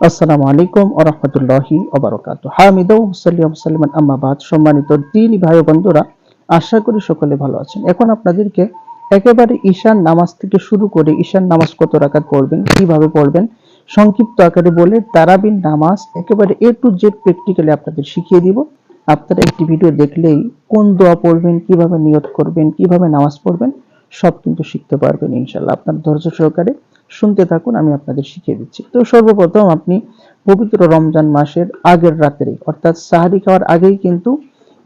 আসসালামু আলাইকুম ও রহমতুল্লাহি ওবরকাত হামিদৌ সাল্লিয়াম সাল্লিমান আম্মাবাদ সম্মানিত দিন ভাই বন্ধুরা, আশা করি সকলে ভালো আছেন। এখন আপনাদেরকে একেবারে ঈশান নামাজ থেকে শুরু করে ঈশান নামাজ কত রাকাত পড়বেন, কীভাবে পড়বেন, সংক্ষিপ্ত আকারে বলে তারাবিন নামাজ একেবারে এ টু জেড প্র্যাকটিক্যালি আপনাদের শিখিয়ে দিব। আপনারা একটি ভিডিও দেখলেই কোন দোয়া পড়বেন, কীভাবে নিয়ত করবেন, কীভাবে নামাজ পড়বেন, সব কিন্তু শিখতে পারবেন ইনশাল্লাহ আপনার ধৈর্য সহকারে শুনতে থাকুন, আমি আপনাদের শিখিয়ে দিচ্ছি। তো সর্বপ্রথম আপনি পবিত্র রমজান মাসের আগের রাত্রে, অর্থাৎ সাহারি খাওয়ার আগেই কিন্তু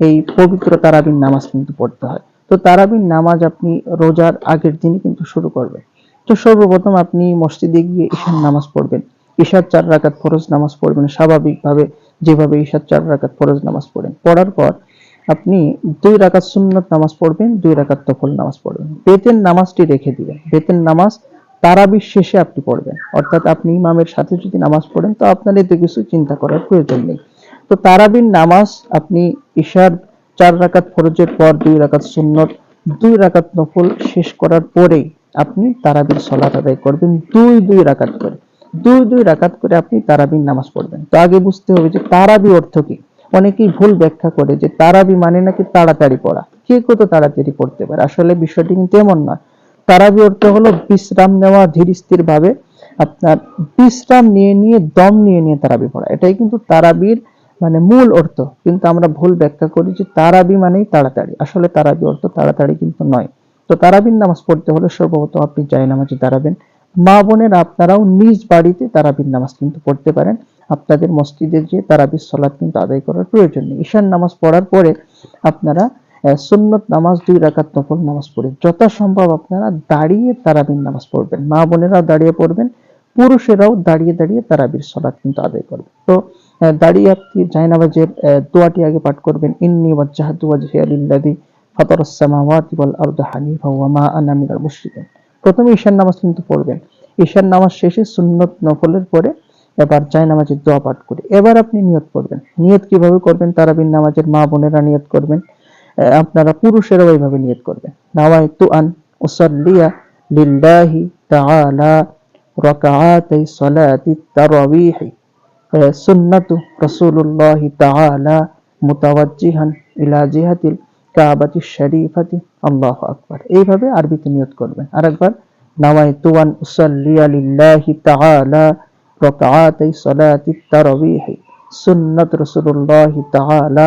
এই পবিত্র তারাবিন নামাজ কিন্তু পড়তে হয়। তো তারাবিন নামাজ আপনি রোজার আগের দিনই কিন্তু শুরু করবেন। তো সর্বপ্রথম আপনি মসজিদে গিয়ে ঈশান নামাজ পড়বেন। ঈশার চার রাকাত ফরজ নামাজ পড়বেন, স্বাভাবিকভাবে যেভাবে ঈশার চার রাকাত ফরজ নামাজ পড়েন। পড়ার পর আপনি দুই রাকাত সুন্নত নামাজ পড়বেন, দুই রাকাত তফল নামাজ পড়বেন। বেতেন নামাজটি রেখে দিবেন। বেতেন নামাজ তারাবির শেষে আপনি পড়বেন। অর্থাৎ আপনি ইমামের সাথে যদি নামাজ পড়েন, তো আপনার এতে কিছু চিন্তা করার প্রয়োজন নেই। তো তারাবির নামাজ আপনি ঈশার চার রাকাত ফরজের পর দুই রাকাত সুন্নত, দুই রাকাত নফল শেষ করার পরেই আপনি তারাবির সলাত আদায় করবেন দুই দুই রাকাত করে। দুই দুই রাকাত করে আপনি তারাবির নামাজ পড়বেন। তো আগে বুঝতে হবে যে তারাবি অর্থ কি? অনেকেই ভুল ব্যাখ্যা করে যে তারাবি মানে নাকি তাড়াতাড়ি পড়া। কে কত তাড়াতাড়ি পড়তে পারে? আসলে বিষয়টি কিন্তু এমন নয়। তারাবি অর্থ হলো বিশ্রাম নেওয়া ধীর স্থির ভাবে। আপনার বিশ্রাম নিয়ে নিয়ে, দম নিয়ে নিয়ে তারাবি পড়া। এটাই কিন্তু তারাবির মানে মূল অর্থ। কিন্তু আমরা ভুল ব্যাখ্যা করি যে তারাবি মানেই তাড়াতাড়ি। আসলে তারাবি অর্থ তাড়াতাড়ি কিন্তু নয়। তো তারাবির নামাজ পড়তে হলে সর্বপ্রথম আপনি জায় নামাজে দাঁড়াবেন। মা বোনের আপনারাও নিজ বাড়িতে তারাবির নামাজ কিন্তু পড়তে পারেন। আপনাদের মসজিদে যে তারাবির সলাদ কিন্তু আদায় করার প্রয়োজন নেই। ঈশান নামাজ পড়ার পরে আপনারা সুন্নত নামাজ দুই রাকাত নফল নামাজ পড়ে। যথাসম্ভব আপনারা দাঁড়িয়ে তারাবির নামাজ পড়বেন। মা বোনেরাও দাঁড়িয়ে পড়বেন, পুরুষেরাও দাঁড়িয়ে দাঁড়িয়ে তারাবির সলাৎ কিন্তু আদায় করবে তো দাঁড়িয়ে আপনি জায়নামাজের দোয়াটি আগে পাঠ করবেন, ইন্নি ওয়াজ্জাহাতু ওয়াজহিয়া লিল্লাযী ফাতারাস সামাওয়াতি ওয়াল আরদা হানিফা ওয়া মা আনা মিনাল মুশরিকিন। প্রথমে ঈশান নামাজ কিন্তু পড়বেন। ঈশান নামাজ শেষে সুন্নত নফলের পরে এবার চাই নামাজের দোয়া পাঠ করে। এবার আপনি নিয়ত করবেন। নিয়ত কীভাবে করবেন? তারাবিন নামাজের মা বোনেরা নিয়ত করবেন আপনারা পুরুষেরাও এইভাবে নিয়ত করবেন। নাওয়াইতু আন উসাল্লিয়া লিল্লাহি তাআলা রাকাআতাই সালাতি তারাবিহ সুন্নাতু রাসূলুল্লাহি তাআলা মুতাওয়াজ্জিহান ইলা জিহাতিল কাবাতি শরীফাতি। আল্লাহু আকবার। এইভাবে আরবিতে নিয়ত করবেন। আরেকবার নাওয়াইতু আন উসাল্লিয়া লিল্লাহি তাআলা রাকাআতাই সালাতি সুন্নাত রাসূলুল্লাহি তাআলা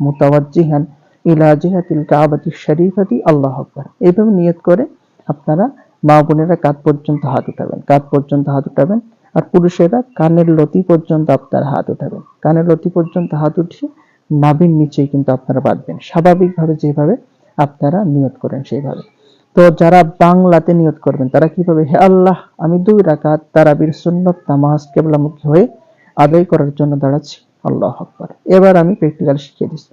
মুতাওয়াজ্জিহান ইলা জিহাতিল কাবাতি শরীফাতি, আল্লাহ আকবার। এইভাবে নিয়ত করে আপনারা মা বোনেরা কাত পর্যন্ত হাত উঠাবেন কাত পর্যন্ত হাত উঠাবেন, আর পুরুষেরা কানের লতি পর্যন্ত আপনার হাত উঠাবেন। কানের লতি পর্যন্ত হাত উঠিয়ে নাভির নিচেই কিন্তু আপনারা বাঁধবেন। স্বাভাবিকভাবে যেভাবে আপনারা নিয়ত করেন সেইভাবে। তো যারা বাংলাতে নিয়ত করবেন, তারা কীভাবে হে আল্লাহ, আমি দুই রাকাত তারাবির সুন্নত নামাজ কেবলামুখী হয়ে আদায় করার জন্য দাঁড়াচ্ছি। আল্লাহ আকবার। এবার আমি প্র্যাকটিক্যাল শিখিয়ে দিচ্ছি।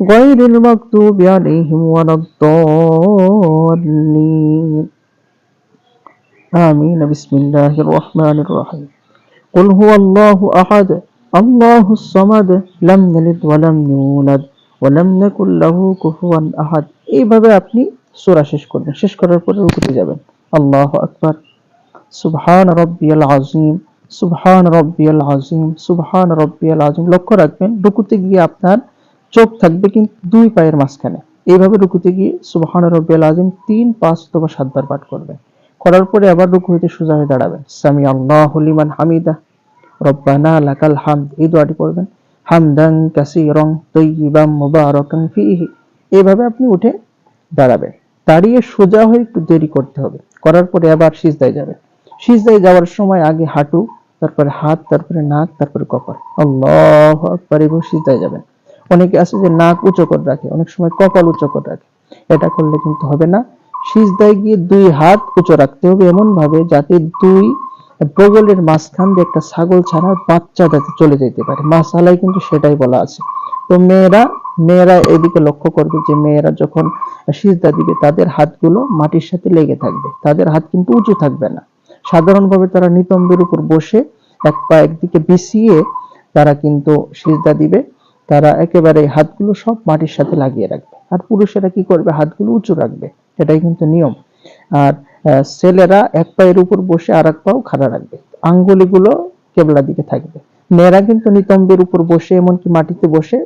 غير المكتوب عليهم ولا الضالين آمين بسم الله الرحمن الرحيم قل هو الله أحد الله الصمد لم يلد ولم يولد ولم يكن له كفوا أحد এইভাবে আপনি সূরা শেষ করবেন শেষ করার পরে রুকুতে যাবেন আল্লাহ আকবার সুবহান রব্বিয়াল আযীম সুবহান রব্বিয়াল আযীম সুবহান রব্বিয়াল আযীম লক্ষ্য রাখবেন রুকুতে গিয়ে আপনার চোখ থাকবে কিন্তু দুই পায়ের মাঝখানে। এইভাবে রুকুতে গিয়ে সুবহান রব্বিয়াল আযীম তিন, পাঁচ অথবা সাতবার পাঠ করবেন। করার পরে আবার রুকু হইতে সোজা হয়ে দাঁড়াবেন। সামি আল্লাহ লিমান হামিদা। রব্বানা লাকাল হামদ। এই দোয়াটি পড়বেন। হামদাং কাসীরান তাইয়িবাম মুবারাকান ফিহি। এইভাবে আপনি উঠে দাঁড়াবেন। দাঁড়িয়ে সোজা হয়ে একটু দেরি করতে হবে। করার পরে আবার সিজদায় যাবেন। সিজদায় যাওয়ার সময় আগে হাঁটু, তারপরে হাত, তারপরে নাক, তারপরে কপাল। আল্লাহ আকবার এবং সিজদায় যাবেন। অনেকে আছে যে নাক উঁচু করে রাখে, অনেক সময় কপাল উঁচু করে রাখে। এটা করলে কিন্তু হবে না। সিজদায় গিয়ে দুই হাত উঁচু রাখতে হবে এমন ভাবে যাতে দুই বগলের মাঝখান দিয়ে একটা ছাগল ছাড়া বাচ্চা যাতে চলে যেতে পারে। মাসালায় কিন্তু সেটাই বলা আছে। তো মেয়েরা মেয়েরা এদিকে লক্ষ্য করবে যে মেয়েরা যখন সিজদা দিবে, তাদের হাতগুলো মাটির সাথে লেগে থাকবে। তাদের হাত কিন্তু উঁচু থাকবে না। সাধারণভাবে তারা নিতম্বের উপর বসে এক পা একদিকে বিছিয়ে তারা কিন্তু সিজদা দিবে। তারা একেবারে হাতগুলো সব মাটির সাথে লাগিয়ে রাখবে। আর পুরুষেরা কি করবে? হাতগুলো উঁচু রাখবে। এটাই কিন্তু নিয়ম। আর ছেলেরা এক পায়ের উপর বসে আর এক পাও খাড়া রাখবে। আঙ্গুলিগুলো কেবলা দিকে থাকবে। মেয়েরা কিন্তু নিতম্বের উপর বসে, এমনকি মাটিতে বসে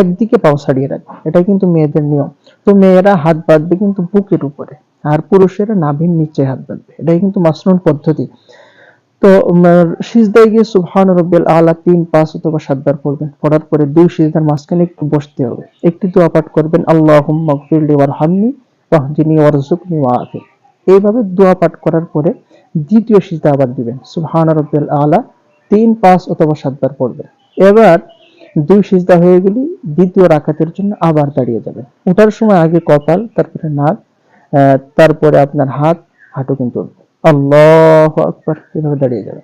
একদিকে পাও ছাড়িয়ে রাখবে। এটাই কিন্তু মেয়েদের নিয়ম। তো মেয়েরা হাত বাঁধবে কিন্তু বুকের উপরে। আর পুরুষেরা নাভির নিচে হাত বাঁধবে। এটাই কিন্তু মাসনুন পদ্ধতি। তো সিজদায় গিয়ে সুবহান রব্বিল আলা তিন, পাঁচ অথবা সাতবার পড়বেন। পড়ার পরে দুই সিজদার মাঝখানে একটু বসতে হবে। একটি দোয়া পাঠ করবেন, আল্লাহুম্মা গফিরলি ওয়ারহামনি ওয়াহদিনি ওয়ারজুকনি ওয়াআফি এইভাবে দোয়া পাঠ করার পরে দ্বিতীয় সিজদা আবার দিবেন। সুবহান রব্বিল আলা তিন, পাঁচ অথবা সাতবার পড়বেন। এবার দুই সিজদা হয়ে গেলে দ্বিতীয় রাকাতের জন্য আবার দাঁড়িয়ে যাবেন। ওঠার সময় আগে কপাল, তারপরে নাক তারপরে আপনার হাত, হাঁটু কিন্তু উঠবে। আল্লাহ আকবার। এভাবে দাঁড়িয়ে যাবে।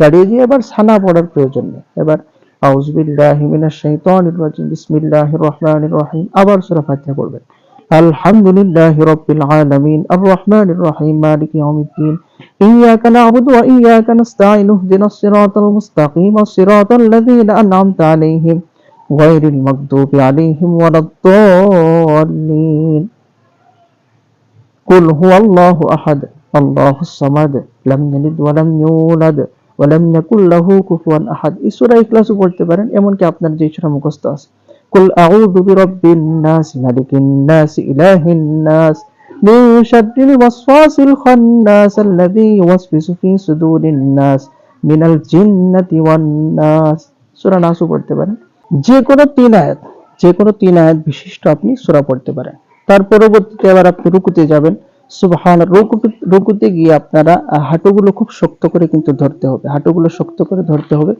দাঁড়িয়ে গিয়ে এবার সানা পড়ার প্রয়োজন নেই। এবার আবার الله الصمد لم يلد ولم يولد ولم يكن له كفوا أحد এই সূরা ইখলাসও পড়তে পারেন এমনকি আপনার যে সূরা মুখস্থ আছে قل أعوذ برب الناس ملك الناس إله الناس من شر الوسواس الخناس الذي يوسوس في صدور الناس من الجنة والناس সূরা নাসও পড়তে পারেন যে কোনো তিন আয়াত যে কোনো তিন আয়াত বিশিষ্ট আপনি সূরা পড়তে পারেন তার পরবর্তীতে আবার আপনি রুকুতে যাবেন সুবহান রুকুতে গিয়ে আপনারা হাঁটুগুলো খুব শক্ত করে কিন্তু ধরতে হবে। হাঁটুগুলো শক্ত করে ধরতে হবে।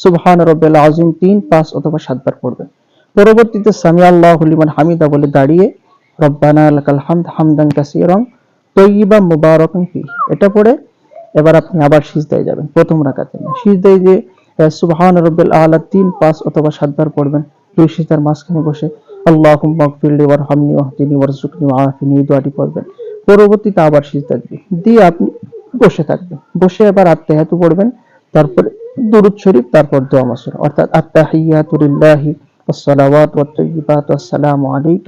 সুবহান রব্বিল আযীম তিন, পাঁচ অথবা সাতবার পড়বেন। পরবর্তীতে সামি আল্লাহু লিমান হামিদা বলে দাঁড়িয়ে, রব্বানা লাকাল হামদ হামদান কাসীরান তয়্যিবাম মুবারাকান ফিহি। এটা পড়ে এবার আপনি আবার সিজদায় যাবেন, প্রথম রাকাতে সিজদায় যে সুবহান রব্বিল আলা তিন, পাঁচ অথবা সাতবার পড়বেন। দুই সিজদার মাঝখানে বসে, আল্লাহুম্মা গফিরলি ওয়ারহামনি ওয়াহদিনি ওয়ারজুকনি ওয়াআফিনি এই দোয়াটি পড়বেন। পরবর্তীতে আবার সিজদা দিবেন দিয়ে আপনি বসে থাকবেন বসে এবার আত্মাহাতু পড়বেন তারপরে দুরুদ শরীফ তারপর দোয়া মাসুরা অর্থাৎ আত্তাহিয়াতু লিল্লাহি والصلوات والطيبات والسلام عليك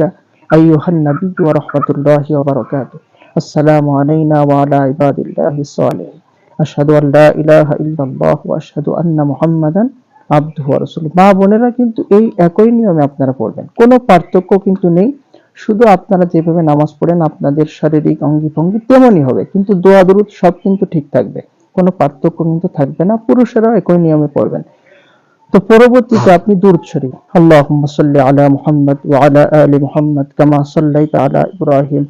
أيها النبي ورحمة الله وبركاته السلام علينا وعلى عباد الله الصالحين أشهد أن لا إله إلا الله وأشهد أن محمدا আব্দু রসুল মা বোনেরা কিন্তু এই একই নিয়মে আপনারা পড়বেন কোনো পার্থক্য কিন্তু নেই শুধু আপনারা যেভাবে নামাজ পড়েন, আপনাদের শারীরিক অঙ্গি ভঙ্গি তেমনই হবে। কিন্তু দোয়া, দরুদ সব কিন্তু ঠিক থাকবে। কোনো পার্থক্য কিন্তু থাকবে না, পুরুষেরাও একই নিয়মে পড়বেন। তো পরবর্তীতে আপনি দূর ছড়ি আল্লাহ সাল্লি আলা মোহাম্মদ ওয়া আলা আলি মুহাম্মদ কামা সাল্লাই আলা ইব্রাহিম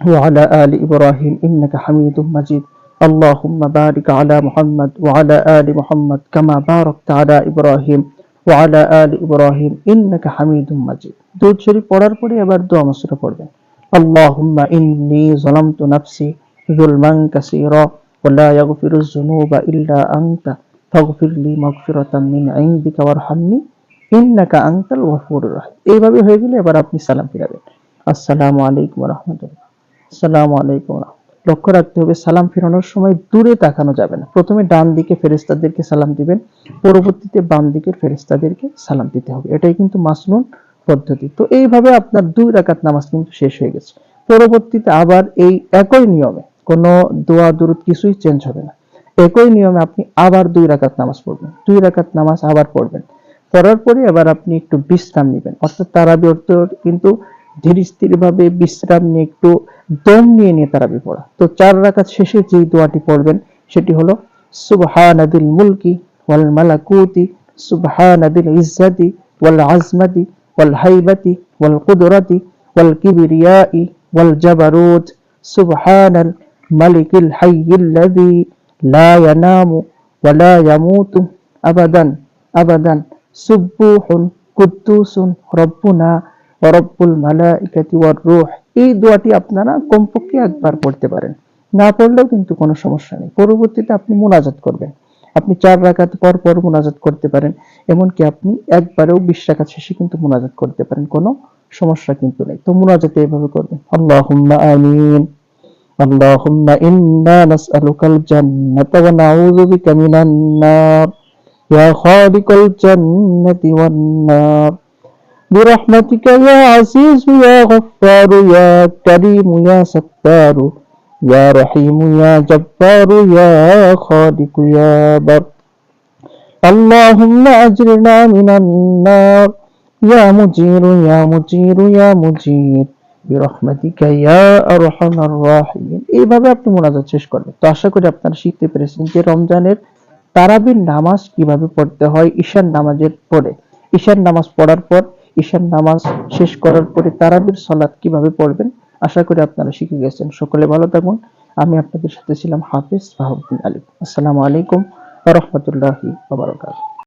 ওয়া আলা আলি ইব্রাহিম ইন্নাকা হামিদুম মাজিদ। আল্লাহুম্মা বারিক আলা মুহাম্মদ ওয়া আলা আলি মুহাম্মদ কামা বারাকতা আলা ইব্রাহিম ওয়া আলা আলি ইব্রাহিম ইন্নাকা দুরুদ শরীফ পড়ার পরে আবার দোয়া মসুরা পড়বেন। আল্লাহুম্মা ইন্নি নাফসি ইয়াগফিরু যুনুবা ইল্লা আনতা ফাগফিরলি মাগফিরাতাম মিন ইনদিকা ওয়ারহামনি ইন্নাকা আনতাল এইভাবে হয়ে গেলে এবার আপনি সালাম ফিরাবেন। আসসালামু আলাইকুম ওয়া রাহমাতুল্লাহ। আসসালামু আলাইকুম ওয়া লক্ষ্য রাখতে হবে, সালাম ফেরানোর সময় দূরে তাকানো যাবে না। প্রথমে ডান দিকে ফেরেস্তাদেরকে সালাম দিবেন, পরবর্তীতে বাম দিকের ফেরেস্তাদেরকে সালাম দিতে হবে। এটাই কিন্তু মাসনুন পদ্ধতি। তো এইভাবে আপনার দুই রাকাত নামাজ কিন্তু শেষ হয়ে গেছে। পরবর্তীতে আবার এই একই নিয়মে কোনো দোয়া, দুরুদ কিছুই চেঞ্জ হবে না। একই নিয়মে আপনি আবার দুই রাকাত নামাজ পড়বেন। দুই রাকাত নামাজ আবার পড়বেন। পড়ার পরে এবার আপনি একটু বিশ্রাম নেবেন। অর্থাৎ তারাবি অর্থ কিন্তু ধীর স্থির ভাবে বিশ্রাম নিয়ে একটু দম নিয়ে নিয়ে তারাবি পড়া। তো চার রাকাত শেষে যেই দোয়াটি পড়বেন, সেটি হলো, সুবহানাদিল মুলকি ওয়াল মালাকুতি, সুবহানাদিল ইজ্জাতি ওয়াল আজমাতি ওয়াল জাবারুত সুবহানাল মালিকিল হাইয়িল্লাযী লা ইয়ানামু ওয়া লা ইয়ামুতু আবাদান আবাদান সুব্বুহুন কুদ্দুসুন রব্বুনা ওয়া রব্বুল মালাইকাতি ওয়ার রূহ এই দোয়াটি আপনারা কমপক্ষে একবার পড়তে পারেন। না পড়লেও কিন্তু কোনো সমস্যা নেই। পরবর্তীতে আপনি মোনাজাত করবেন। আপনি চার রাকাত পর পর মোনাজাত করতে পারেন এমনকি আপনি একবারেও বিশ রাকাত শেষে কিন্তু মোনাজাত করতে পারেন কোনো সমস্যা কিন্তু নেই তো মোনাজাতে এভাবে করবেন আল্লাহুম্মা আমিন اللهم إنا نسألك الجنة ونعوذ بك من النار يا خالق الجنة والنار برحمتك يا عزيز يا غفار يا كريم يا ستار يا رحيم يا جبار يا خالق يا بر اللهم أجرنا من النار يا مجير يا مجير يا مجير বিরহমাতিকা ইয়া আরহামার রাহিমিন এইভাবে আপনি মোনাজাত শেষ করবেন তো আশা করি আপনারা শিখতে পেরেছেন যে রমজানের তারাবির নামাজ কিভাবে পড়তে হয় ঈশান নামাজের পরে ঈশান নামাজ পড়ার পর ঈশান নামাজ শেষ করার পরে তারাবির সালাত কিভাবে পড়বেন আশা করি আপনারা শিখে গেছেন। সকলে ভালো থাকুন। আমি আপনাদের সাথে ছিলাম হাফিজ বাহাউদ্দিন আলী আসসালামু আলাইকুম রহমতুল্লাহি বারাকাতুহু।